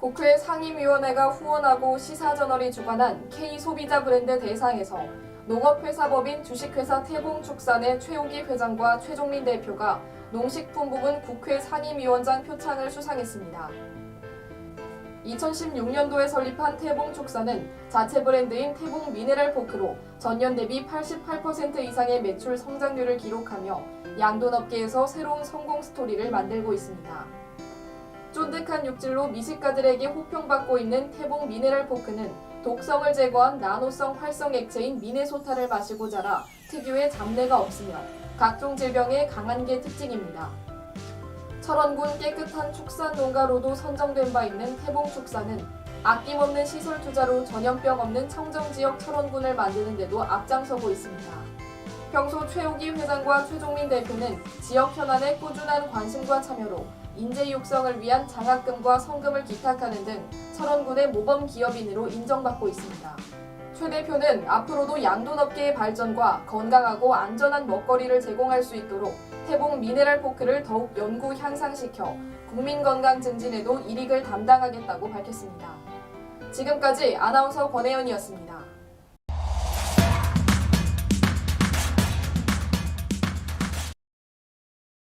국회 상임위원회가 후원하고 시사저널이 주관한 K소비자 브랜드 대상에서 농업회사법인 주식회사 태봉축산의 최호기 회장과 최종민 대표가 농식품 부분 국회 상임위원장 표창을 수상했습니다. 2016년도에 설립한 태봉축산은 자체 브랜드인 태봉 미네랄 포크로 전년 대비 88% 이상의 매출 성장률을 기록하며 양돈업계에서 새로운 성공 스토리를 만들고 있습니다. 쫀득한 육질로 미식가들에게 호평받고 있는 태봉 미네랄 포크는 독성을 제거한 나노성 활성 액체인 미네소타를 마시고 자라 특유의 잡내가 없으며 각종 질병에 강한 게 특징입니다. 철원군 깨끗한 축산 농가로도 선정된 바 있는 태봉 축산은 아낌없는 시설 투자로 전염병 없는 청정 지역 철원군을 만드는 데도 앞장서고 있습니다. 평소 최욱이 회장과 최종민 대표는 지역 현안에 꾸준한 관심과 참여로 인재 육성을 위한 장학금과 성금을 기탁하는 등 철원군의 모범 기업인으로 인정받고 있습니다. 최 대표는 앞으로도 양돈업계의 발전과 건강하고 안전한 먹거리를 제공할 수 있도록 태봉 미네랄 포크를 더욱 연구 향상시켜 국민 건강 증진에도 일익을 담당하겠다고 밝혔습니다. 지금까지 아나운서 권혜연이었습니다.